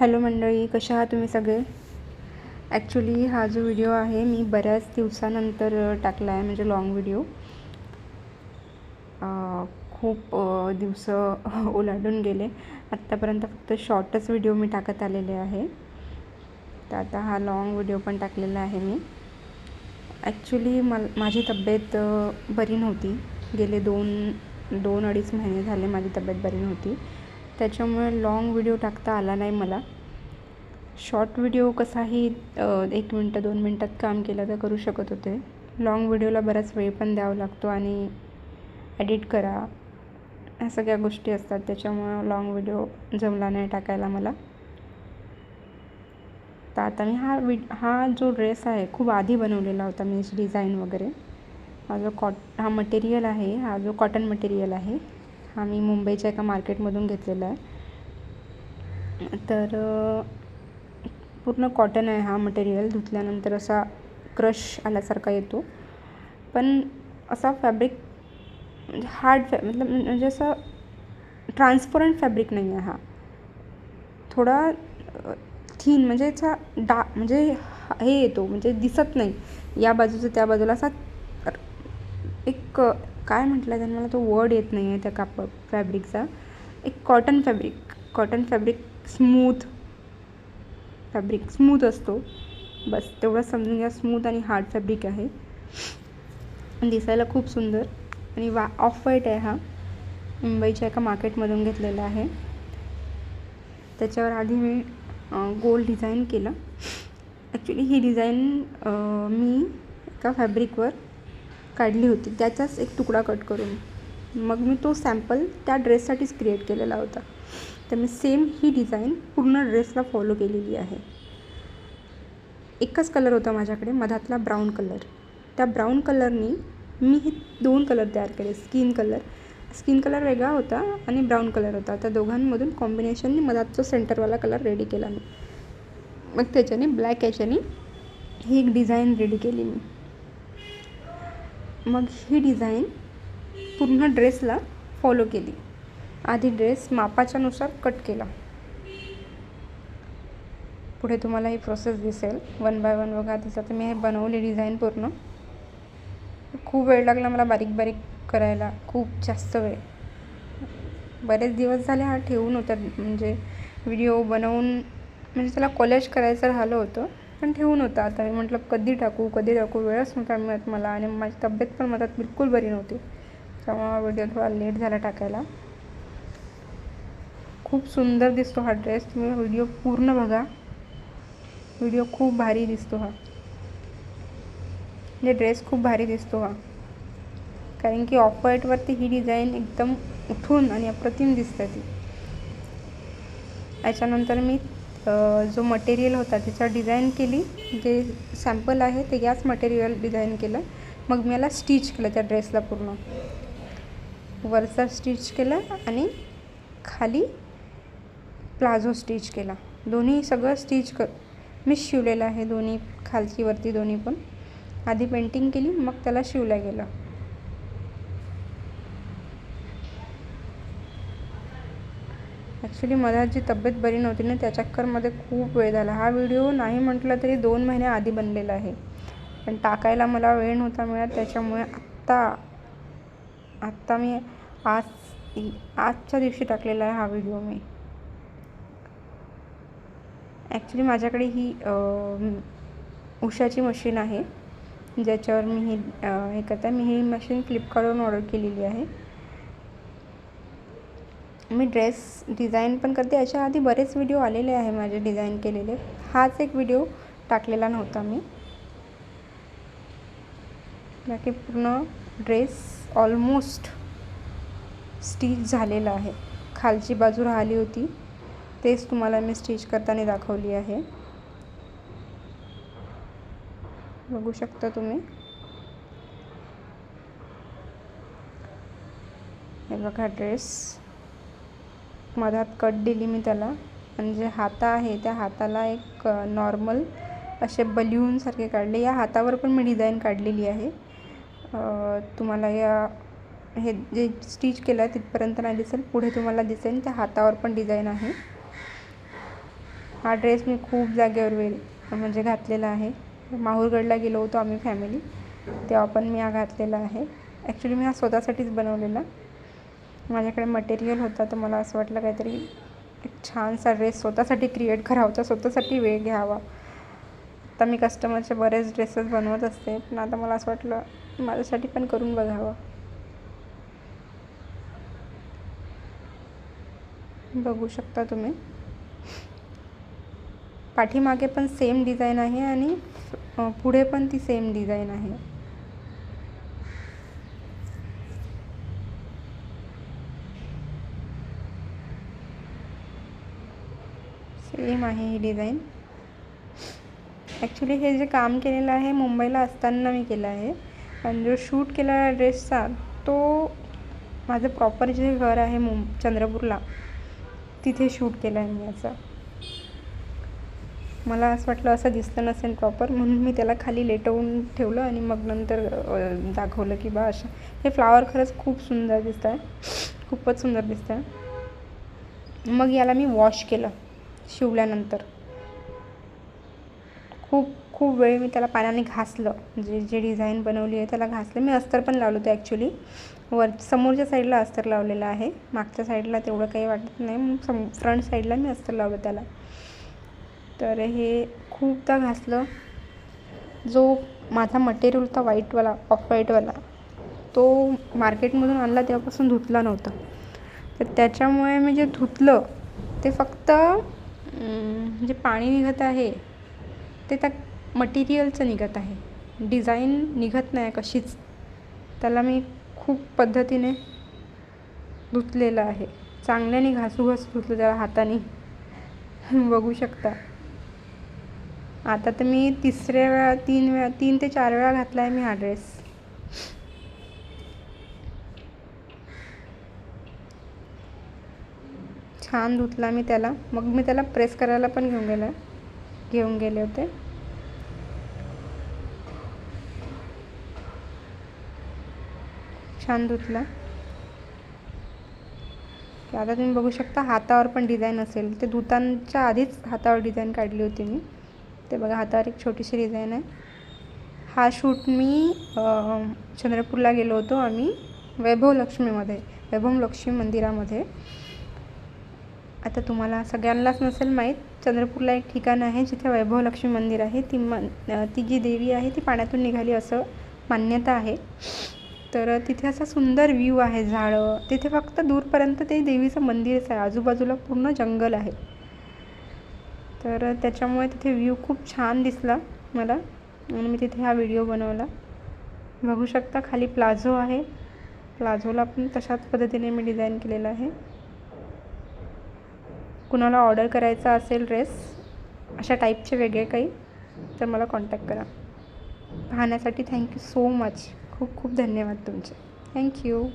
Hello मंडळी कशा आहात तुम्ही सगळे? ॲक्च्युली हा जो व्हिडिओ आहे मी बऱ्याच दिवसानंतर टाकला आहे म्हणजे लाँग व्हिडिओ खूप दिवस ओलांडून गेले. आत्तापर्यंत फक्त शॉर्टच व्हिडिओ मी टाकत आलेले आहे. तर आता हा लाँग व्हिडिओ पण टाकलेला आहे मी. ॲक्च्युली मल माझी तब्येत बरी नव्हती. गेले दोन दोन अडीच महिने झाले माझी तब्येत बरी नव्हती. त्याच्यामुळे लाँग व्हिडिओ टाकता आला नाही मला. शॉर्ट व्हिडिओ कसाही एक मिनटं दोन मिनटात काम केलं तर करू शकत होते. लाँग व्हिडिओला बराच वेळ पण द्यावा लागतो आणि एडिट करा. ह्या सगळ्या गोष्टी असतात. त्याच्यामुळं लाँग व्हिडिओ जमला नाही टाकायला मला. तर आता मी हा वि हा जो ड्रेस आहे खूप आधी बनवलेला होता मी डिझाईन वगैरे. हा जो कॉट हा मटेरियल आहे हा जो कॉटन मटेरियल आहे हा मी मुंबईच्या एका मार्केटमधून घेतलेला आहे. तर पूर्ण कॉटन आहे हा मटेरियल धुतल्यानंतर असा क्रश आल्यासारखा येतो. पण असा फॅब्रिक म्हणजे हार्ड फॅ मतलब म्हणजे असा ट्रान्सपरंट फॅब्रिक नाही आहे हा. थोडा थीन म्हणजे याचा डा म्हणजे हे येतो म्हणजे दिसत नाही. या बाजूचं त्या बाजूला असा एक काय म्हटलं आहे मला तो वर्ड येत नाही आहे त्या कापड फॅब्रिकचा एक cotton fabric cotton fabric smooth fabric smooth असतो. बस तेवढं समजून घ्या. स्मूथ आणि हार्ड फॅब्रिक आहे. दिसायला खूप सुंदर. आणि वा ऑफ व्हाईट आहे हा. मुंबईच्या एका मार्केटमधून घेतलेला आहे. त्याच्यावर आधी मी गोल डिझाईन केलं. ॲक्च्युली ही डिझाईन मी एका फॅब्रिकवर काढली होती त्याचाच एक तुकडा कट करून. मग मी तो सॅम्पल त्या ड्रेससाठीच क्रिएट केलेला होता. तर मी सेम ही डिझाईन पूर्ण ड्रेसला फॉलो केलेली आहे. एकच कलर होता माझ्याकडे मधातला ब्राऊन कलर त्या ब्राऊन कलरनी मी हे दोन कलर तयार केले स्किन कलर स्किन कलर वेगळा होता आणि ब्राऊन कलर होता. त्या दोघांमधून कॉम्बिनेशननी मधातचा सेंटरवाला कलर रेडी केला मी. मग त्याच्याने ब्लॅक याच्याने ही एक डिझाईन रेडी केली मी. मग ही डिझाईन पूर्ण ड्रेसला फॉलो केली. आधी ड्रेस मापाच्यानुसार कट केला. पुढे तुम्हाला ही प्रोसेस दिसेल. वन बाय वन बघा तर मी हे बनवली डिझाईन पूर्ण. खूप वेळ लागला मला बारीक बारीक करायला. खूप जास्त वेळ. बरेच दिवस झाले हा ठेवून होता. म्हणजे व्हिडिओ बनवून म्हणजे त्याला कॉलेज करायचं राहिलं होतं. पण ठेवून होता. आता मी म्हटलं कधी टाकू कधी टाकू? वेळच नव्हता मिळत मला आणि माझी तब्येत पण मधात बिलकुल बरी नव्हती. त्यामुळे व्हिडिओ थोडा लेट झाला टाकायला. खूप सुंदर दिसतो हा ड्रेस. तुम्ही व्हिडिओ पूर्ण बघा. व्हिडिओ खूप भारी दिसतो हा. म्हणजे ड्रेस खूप भारी दिसतो हा. कारण की ऑफ व्हाईटवरती ही डिझाईन एकदम उठून आणि अप्रतिम दिसते ती. याच्यानंतर मी जो मटेरियल होता त्याचा डिझाईन केली. जे सॅम्पल आहे ते याच मटेरियल डिझाईन केलं. मग मी याला स्टिच केलं त्या ड्रेसला पूर्ण. वरचा स्टिच केलं आणि खाली प्लाझो स्टिच केला. दोन्ही सगळं स्टिच कर मी शिवलेलं आहे. दोन्ही खालची वरती दोन्ही पण. आधी पेंटिंग केली मग त्याला शिवलं गेलं. ॲक्च्युली मला जी तब्येत बरी नव्हती ना त्या चक्करमध्ये खूप वेळ झाला. हा व्हिडिओ नाही म्हटलं तरी दोन महिन्याआधी आधी बनलेला आहे. पण टाकायला मला वेळ नव्हता मिळत त्याच्यामुळे आत्ता आत्ता मी आज आजच्या दिवशी टाकलेला आहे हा व्हिडिओ मी. ॲक्च्युली माझ्याकडे ही उषाची मशीन आहे ज्याच्यावर मी ही हे करते. मी ही मशीन फ्लिपकार्टवरून ऑर्डर केलेली आहे. मी ड्रेस डिझाईन पण करते. याच्या आधी बरेच व्हिडिओ आलेले आहे माझे डिझाईन केलेले. हाच एक व्हिडिओ टाकलेला नव्हता मी. बाकी पूर्ण ड्रेस ऑलमोस्ट स्टिच झालेला आहे. खालची बाजू राहिली होती. तेच तुम्हाला मी स्टिच करताना दाखवली आहे. बघू शकता तुम्ही. हे बघा ड्रेस मधात कट दिली मी त्याला. आणि जे हाता आहे त्या हाताला एक नॉर्मल असे बल्यूनसारखे काढले. या हातावर पण मी डिझाईन काढलेली आहे. तुम्हाला या हे जे स्टिच केलं आहे तिथपर्यंत नाही दिसेल. पुढे तुम्हाला दिसेल त्या हातावर पण डिझाईन आहे. हा ड्रेस मी खूप जागेवर वेळ म्हणजे घातलेला आहे. माहूरगडला गेलो होतो आम्ही फॅमिली तेव्हा पण मी हा घातलेला आहे. ॲक्च्युली मी हा स्वतःसाठीच बनवलेला. माझ्याकडे मटेरियल होता तर मला असं वाटलं काहीतरी एक छानसा ड्रेस स्वतःसाठी क्रिएट करावा स्वतःसाठी वेळ घ्यावा. आता मी कस्टमरचे बरेच ड्रेसेस बनवत असते पण आता मला असं वाटलं माझ्यासाठी पण करून बघावं. बघू शकता तुम्ही. पाठीमागे पण सेम डिझाईन आहे आणि पुढे पण ती सेम डिझाईन आहे. सेम आहे ही डिझाईन. ॲक्च्युली हे जे काम केलेलं आहे मुंबईला असताना मी केलं आहे. आणि जो शूट केला ड्रेसचा तो माझं प्रॉपर जे घर आहे मुं चंद्रपूरला तिथे शूट केलं आहे मी याचं मला असं वाटलं असं दिसतं नसेल प्रॉपर म्हणून मी त्याला खाली लेटवून ठेवलं आणि मग नंतर दाखवलं की बा अशा. हे फ्लावर खरंच खूप सुंदर दिसत आहे खूपच सुंदर दिसत आहे मग याला मी वॉश केलं. शिवल्यानंतर. खूप खूप वेळ मी त्याला पाण्याने घासलं. जे जे डिझाईन बनवली आहे त्याला घासलं. मी अस्तर पण लावलं होतं ॲक्च्युली वर समोरच्या साईडला अस्तर लावलेलं आहे. मागच्या साईडला तेवढं काही वाटत नाही. मग सम फ्रंट साईडला मी अस्तर लावलं त्याला. तर हे खूपदा घासलं. जो माझा मटेरियल होता व्हाईटवाला ऑफ व्हाईटवाला तो मार्केटमधून आणला तेव्हापासून धुतला नव्हता. तर त्याच्यामुळे मी जे धुतलं ते फक्त जे पाणी निघत आहे ते त्या मटेरियलचं निघत आहे. डिझाईन निघत नाही कशीच. त्याला मी खूप पद्धतीने धुतलेलं आहे. चांगल्याने घासू घासू धुतलं त्याला हाताने. बघू शकता. आता तर मी तिसऱ्या वेळा तीन वेळा तीन ते चार वेळा घातला आहे मी हा ड्रेस छान धुतला मी त्याला. मग मी त्याला प्रेस करायला पण घेऊन गेला घेऊन गेले होते. छान धुतला. आता तुम्ही बघू शकता हातावर पण डिझाईन असेल. ते धुतांच्या आधीच हातावर डिझाईन काढली होती मी. ते बघा हातावर एक छोटीशी डिझाईन आहे. हा शूट मी चंद्रपूरला गेलो होतो आम्ही वैभव लक्ष्मीमध्ये वैभव लक्ष्मी मंदिरामध्ये. आता तुम्हाला सगळ्यांनाच नसेल माहीत चंद्रपूरला एक ठिकाण आहे जिथे वैभव लक्ष्मी मंदिर आहे. ती मन ती जी देवी आहे ती पाण्यातून निघाली असं मान्यता आहे. तर तिथे असा सुंदर व्ह्यू आहे झाडं. तिथे फक्त दूरपर्यंत ते देवीचं मंदिरच आहे. आजूबाजूला पूर्ण जंगल आहे. तर त्याच्यामुळे तिथे व्ह्यू खूप छान दिसला मला आणि मी तिथे हा व्हिडिओ बनवला. बघू शकता खाली प्लाझो आहे. प्लाझोला पण तशाच पद्धतीने मी डिझाईन केलेलं आहे. कुणाला ऑर्डर करायचा असेल ड्रेस अशा टाईपचे वेगळे काही तर मला कॉन्टॅक्ट करा. पाहण्यासाठी थँक्यू सो मच. खूप खूप धन्यवाद तुमचे. थँक्यू.